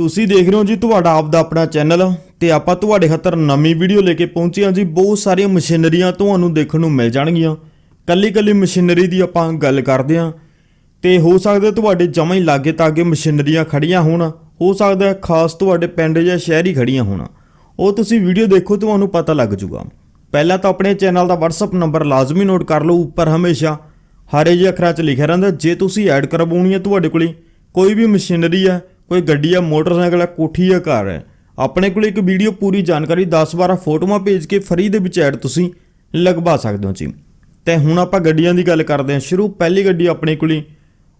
ਤੁਸੀਂ ਦੇਖ ਰਹੇ ਹੋ ਜੀ ਤੁਹਾਡਾ ਆਪ ਦਾ ਆਪਣਾ ਚੈਨਲ ਤੇ ਆਪਾਂ ਤੁਹਾਡੇ ਖਾਤਰ ਨਵੀਂ ਵੀਡੀਓ ਲੈ ਕੇ ਪਹੁੰਚੇ ਹਾਂ ਜੀ। ਬਹੁਤ ਸਾਰੀਆਂ ਮਸ਼ੀਨਰੀਆਂ ਤੁਹਾਨੂੰ ਦੇਖਣ ਨੂੰ ਮਿਲ ਜਾਣਗੀਆਂ। ਕੱਲੀ ਕੱਲੀ ਮਸ਼ੀਨਰੀ ਦੀ ਆਪਾਂ ਗੱਲ ਕਰਦੇ ਹਾਂ। ਤੇ ਹੋ ਸਕਦਾ ਤੁਹਾਡੇ ਜਮਾਂ ਹੀ ਲਾਗੇ ਤਾਗੇ ਮਸ਼ੀਨਰੀਆਂ ਖੜੀਆਂ ਹੋਣ। ਹੋ ਸਕਦਾ ਖਾਸ ਤੁਹਾਡੇ ਪਿੰਡ ਜਾਂ ਸ਼ਹਿਰ ਹੀ ਖੜੀਆਂ ਹੋਣ। ਉਹ ਤੁਸੀਂ ਵੀਡੀਓ ਦੇਖੋ, ਤੁਹਾਨੂੰ ਪਤਾ ਲੱਗ ਜੂਗਾ ਪਹਿਲਾਂ ਤਾਂ ਆਪਣੇ ਚੈਨਲ ਦਾ WhatsApp ਨੰਬਰ ਲਾਜ਼ਮੀ ਨੋਟ ਕਰ ਲਓ ਉੱਪਰ ਹਮੇਸ਼ਾ। ਹਰੇ ਜਿਹੇ ਅੱਖਰਾਂ 'ਚ ਲਿਖਿਆ ਰਹਿੰਦਾ, ਜੇ ਤੁਸੀਂ ਐਡ ਕਰਵਾਉਣੀ ਹੈ ਤੁਹਾਡੇ ਕੋਲੇ, ਕੋਈ ਵੀ ਮਸ਼ੀਨਰੀ ਹੈ ਕੋਈ ਗੱਡੀ ਆ ਮੋਟਰਸਾਈਕਲ ਹੈ ਕੋਠੀ ਹੈ ਘਰ ਹੈ। ਆਪਣੇ ਕੋਲ ਇੱਕ ਵੀਡੀਓ ਪੂਰੀ ਜਾਣਕਾਰੀ 10-12 ਫੋਟੋਆਂ ਭੇਜ ਕੇ ਫਰੀ ਦੇ ਵਿੱਚ ਐਡ ਤੁਸੀਂ ਲਗਵਾ ਸਕਦੇ ਹੋ ਜੀ। ਤੇ ਹੁਣ ਆਪਾਂ ਗੱਡੀਆਂ ਦੀ ਗੱਲ ਕਰਦੇ ਹਾਂ। ਸ਼ੁਰੂ, ਪਹਿਲੀ ਗੱਡੀ ਆਪਣੇ ਕੋਲ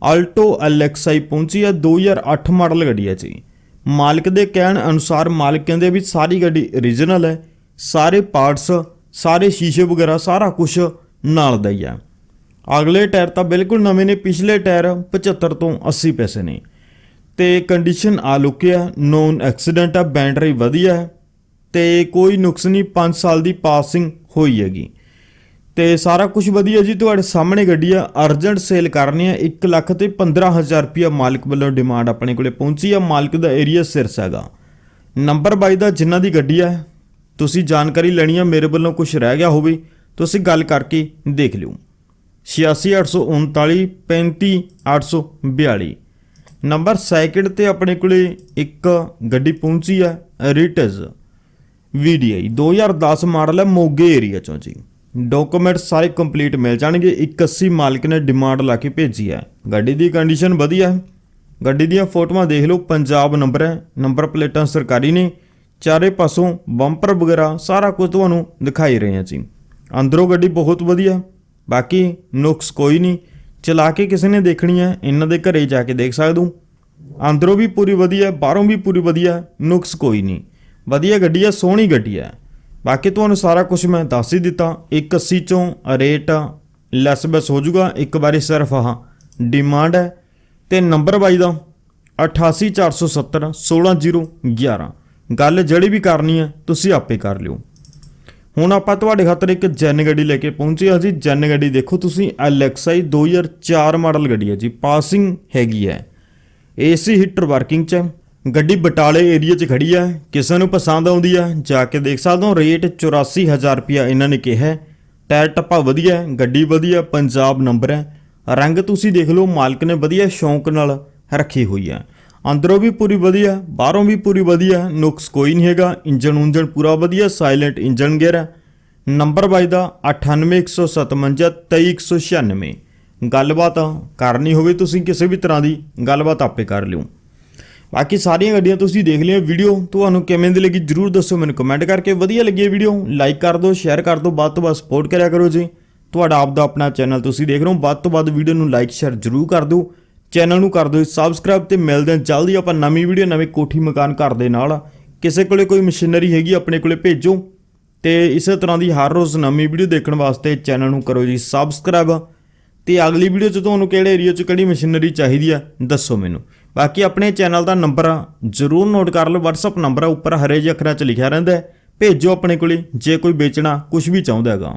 ਆਲਟੋ ਐਲਐਕਸਆਈ ਪਹੁੰਚੀ ਹੈ। 2008 ਮਾਡਲ ਗੱਡੀ ਹੈ ਜੀ। ਮਾਲਕ ਦੇ ਕਹਿਣ ਅਨੁਸਾਰ ਮਾਲਕ ਕਹਿੰਦੇ ਵੀ ਸਾਰੀ ਗੱਡੀ origignal ਹੈ। ਸਾਰੇ ਪਾਰਟਸ ਸਾਰੇ ਸ਼ੀਸ਼ੇ ਵਗੈਰਾ, ਸਾਰਾ ਕੁਝ ਨਾਲ ਦਾ ਹੀ ਹੈ। ਅਗਲੇ ਟਾਇਰ ਤਾਂ ਬਿਲਕੁਲ ਨਵੇਂ ਨੇ। ਪਿਛਲੇ ਟਾਇਰ 75 ਤੋਂ 80 ਪੈਸੇ ਨੇ। ਤੇ ਕੰਡੀਸ਼ਨ ਆ ਲੁਕਿਆ ਨੋਨ ਐਕਸੀਡੈਂਟ ਆ ਬੈਟਰੀ ਵਧੀਆ ਹੈ ਤੇ ਕੋਈ ਨੁਕਸ ਨਹੀਂ 5 ਸਾਲ ਦੀ ਪਾਸਿੰਗ ਹੋਈ ਹੈਗੀ। ਤੇ ਸਾਰਾ ਕੁਝ ਵਧੀਆ ਜੀ, ਤੁਹਾਡੇ ਸਾਹਮਣੇ ਗੱਡੀ ਆ ਅਰਜੈਂਟ ਸੇਲ ਕਰਨੀ ਆ 1 ਲੱਖ ਤੇ 15000 ਰੁਪਿਆ ਮਾਲਕ ਵੱਲੋਂ ਡਿਮਾਂਡ ਆਪਣੇ ਕੋਲੇ ਪਹੁੰਚੀ ਆ, ਮਾਲਕ ਦਾ ਏਰੀਆ ਸਿਰਸ ਹੈਗਾ ਨੰਬਰ 22 ਦਾ ਜਿਨ੍ਹਾਂ ਦੀ ਗੱਡੀ ਆ, ਤੁਸੀਂ ਜਾਣਕਾਰੀ ਲੈਣੀ ਆ, ਮੇਰੇ ਵੱਲੋਂ ਕੁਝ ਰਹਿ ਗਿਆ ਹੋਵੇ, ਤੁਸੀਂ ਗੱਲ ਕਰਕੇ ਦੇਖ ਲਿਓ। 86839 35842 ਨੰਬਰ ਸੈਕਿੰਡ ਤੇ ਆਪਣੇ ਕੋਲੇ ਇੱਕ ਗੱਡੀ ਪਹੁੰਚੀ ਹੈ ਰਿਟਜ਼ VDI 2010 ਮਾਡਲ ਹੈ ਮੋਗੇ ਏਰੀਆ ਚੋਂ ਜੀ। ਡਾਕੂਮੈਂਟ ਸਾਰੇ ਕੰਪਲੀਟ ਮਿਲ ਜਾਣਗੇ 81 ਮਾਲਕ ਨੇ ਡਿਮਾਂਡ ਲਾ ਕੇ ਭੇਜੀ ਹੈ। ਗੱਡੀ ਦੀ ਕੰਡੀਸ਼ਨ ਵਧੀਆ ਹੈ। ਗੱਡੀ ਦੀਆਂ ਫੋਟੋਆਂ ਦੇਖ ਲਓ, ਪੰਜਾਬ ਨੰਬਰ ਹੈ, ਨੰਬਰ ਪਲੇਟਾਂ ਸਰਕਾਰੀ ਨੇ। ਚਾਰੇ ਪਾਸੋਂ ਬੰਪਰ ਵਗੈਰਾ ਸਾਰਾ ਕੁਝ ਤੁਹਾਨੂੰ ਦਿਖਾਈ ਰਹੇ ਹਾਂ ਜੀ। ਅੰਦਰੋਂ ਗੱਡੀ ਬਹੁਤ ਵਧੀਆ ਬਾਕੀ ਨੁਕਸ ਕੋਈ ਨਹੀਂ। ਚਲਾ ਕੇ ਕਿਸੇ ਨੇ ਦੇਖਣੀ ਹੈ, ਇਹਨਾਂ ਦੇ ਘਰੇ ਜਾ ਕੇ ਦੇਖ ਸਕਦੇ। ਅੰਦਰੋਂ ਵੀ ਪੂਰੀ ਵਧੀਆ ਬਾਹਰੋਂ ਵੀ ਪੂਰੀ ਵਧੀਆ ਨੁਕਸ ਕੋਈ ਨਹੀਂ। ਵਧੀਆ ਗੱਡੀ ਹੈ, ਸੋਹਣੀ ਗੱਡੀ ਹੈ। ਬਾਕੀ ਤੁਹਾਨੂੰ ਸਾਰਾ ਕੁਝ ਮੈਂ ਦੱਸ ਹੀ ਦਿੱਤਾ। 180 ਚੋਂ ਰੇਟ ਲੈਸ ਬੈਸ ਹੋ ਜਾਊਗਾ, ਇੱਕ ਵਾਰੀ ਸਿਰਫ ਆਹ ਡਿਮਾਂਡ ਹੈ। ਤੇ ਨੰਬਰ ਬਾਈ ਦਾ 88470 16011 ਗੱਲ ਜਿਹੜੀ ਵੀ ਕਰਨੀ ਹੈ, ਤੁਸੀਂ ਆਪੇ ਕਰ ਲਿਓ। ਹੁਣ ਆਪਾਂ ਤੁਹਾਡੇ ਖਾਤਰ ਇੱਕ ਜੈਨ ਗੱਡੀ ਲੈ ਕੇ ਪਹੁੰਚੇ ਹਾਂ ਜੀ। ਜੈਨ ਗੱਡੀ ਦੇਖੋ ਤੁਸੀਂ, ਐਲਐਕਸਆਈ 2004 ਮਾਡਲ ਗੱਡੀ ਹੈ ਜੀ। ਪਾਸਿੰਗ ਹੈਗੀ ਹੈ। ਏਸੀ ਹੀਟਰ ਵਰਕਿੰਗ ਚ ਗੱਡੀ ਬਟਾਲੇ ਏਰੀਆ 'ਚ ਖੜੀ ਹੈ। ਕਿਸੇ ਨੂੰ ਪਸੰਦ ਆਉਂਦੀ ਹੈ, ਜਾ ਕੇ ਦੇਖ ਸਕਦੇ ਹੋ। ਰੇਟ 84000 ਰੁਪਿਆ ਇਹਨਾਂ ਨੇ ਕਿਹਾ ਟਾਇਰ ਟੱਪਾ ਵਧੀਆ ਗੱਡੀ ਵਧੀਆ ਪੰਜਾਬ ਨੰਬਰ ਹੈ। ਰੰਗ ਤੁਸੀਂ ਦੇਖ ਲਓ, ਮਾਲਕ ਨੇ ਵਧੀਆ ਸ਼ੌਂਕ ਨਾਲ ਰੱਖੀ ਹੋਈ ਹੈ। ਅੰਦਰੋਂ ਵੀ ਪੂਰੀ ਵਧੀਆ, ਬਾਹਰੋਂ ਵੀ ਪੂਰੀ ਵਧੀਆ, ਨੁਕਸ ਕੋਈ ਨਹੀਂ ਹੈਗਾ ਇੰਜਨ ਉਂਜਨ ਪੂਰਾ ਵਧੀਆ ਸਾਇਲੈਂਟ ਇੰਜਨ ਗੇਅਰ ਹੈ। ਨੰਬਰ ਬਾਈ ਦਾ 9815532196 ਗੱਲਬਾਤ ਕਰਨੀ ਹੋਵੇ ਤੁਸੀਂ ਕਿਸੇ ਵੀ ਤਰ੍ਹਾਂ ਦੀ, ਗੱਲਬਾਤ ਆਪੇ ਕਰ ਲਿਓ। ਬਾਕੀ ਸਾਰੀਆਂ ਗੱਡੀਆਂ ਤੁਸੀਂ ਦੇਖ ਲਿਓ ਵੀਡੀਓ, ਤੁਹਾਨੂੰ ਕਿਵੇਂ ਦੀ ਲੱਗੀ ਜਰੂਰ ਦੱਸੋ ਮੈਨੂੰ ਕਮੈਂਟ ਕਰਕੇ। ਵਧੀਆ ਲੱਗੀ ਹੈ ਵੀਡੀਓ ਲਾਈਕ ਕਰ ਦਿਓ ਸ਼ੇਅਰ ਕਰ ਦਿਓ, ਵੱਧ ਤੋਂ ਵੱਧ ਸਪੋਰਟ ਕਰਿਆ ਕਰੋ ਜੀ। ਤੁਹਾਡਾ ਆਪ ਦਾ ਆਪਣਾ ਚੈਨਲ ਤੁਸੀਂ ਦੇਖ ਰਹੇ ਹੋ, ਵੱਧ ਤੋਂ ਵੱਧ ਵੀਡੀਓ ਨੂੰ ਲਾਈਕ ਸ਼ੇਅਰ ਜਰੂਰ ਕਰ ਦਿਓ। ਚੈਨਲ ਨੂੰ ਕਰ ਦਿਓ ਸਬਸਕ੍ਰਾਈਬ ਤੇ ਮਿਲਦੇ ਹਾਂ। ਜਲਦੀ ਆਪਾਂ ਨਵੀਂ ਵੀਡੀਓ ਨਵੇਂ ਕੋਠੀ ਮਕਾਨ ਘਰ ਦੇ ਨਾਲ। ਕਿਸੇ ਕੋਲੇ ਕੋਈ ਮਸ਼ੀਨਰੀ ਹੈਗੀ, ਆਪਣੇ ਕੋਲੇ ਭੇਜੋ। ਤੇ ਇਸੇ ਤਰ੍ਹਾਂ ਦੀ ਹਰ ਰੋਜ਼ ਨਵੀਂ ਵੀਡੀਓ ਦੇਖਣ ਵਾਸਤੇ ਚੈਨਲ ਨੂੰ ਕਰੋ ਜੀ ਸਬਸਕ੍ਰਾਈਬ ਤੇ ਅਗਲੀ ਵੀਡੀਓ 'ਚ ਤੁਹਾਨੂੰ ਕਿਹੜੇ ਏਰੀਆ 'ਚ ਕਿਹੜੀ ਮਸ਼ੀਨਰੀ ਚਾਹੀਦੀ ਆ, ਦੱਸੋ ਮੈਨੂੰ। ਬਾਕੀ ਆਪਣੇ ਚੈਨਲ ਦਾ ਨੰਬਰ ਜ਼ਰੂਰ ਨੋਟ ਕਰ ਲਓ। WhatsApp ਨੰਬਰ ਆ, ਉੱਪਰ ਹਰੇ ਜਿਹੇ ਅੱਖਰਾਂ 'ਚ ਲਿਖਿਆ ਰਹਿੰਦਾ ਹੈ। ਭੇਜੋ ਆਪਣੇ ਕੋਲੇ, ਜੇ ਕੋਈ ਵੇਚਣਾ ਕੁਝ ਵੀ ਚਾਹੁੰਦਾ ਹੈਗਾ।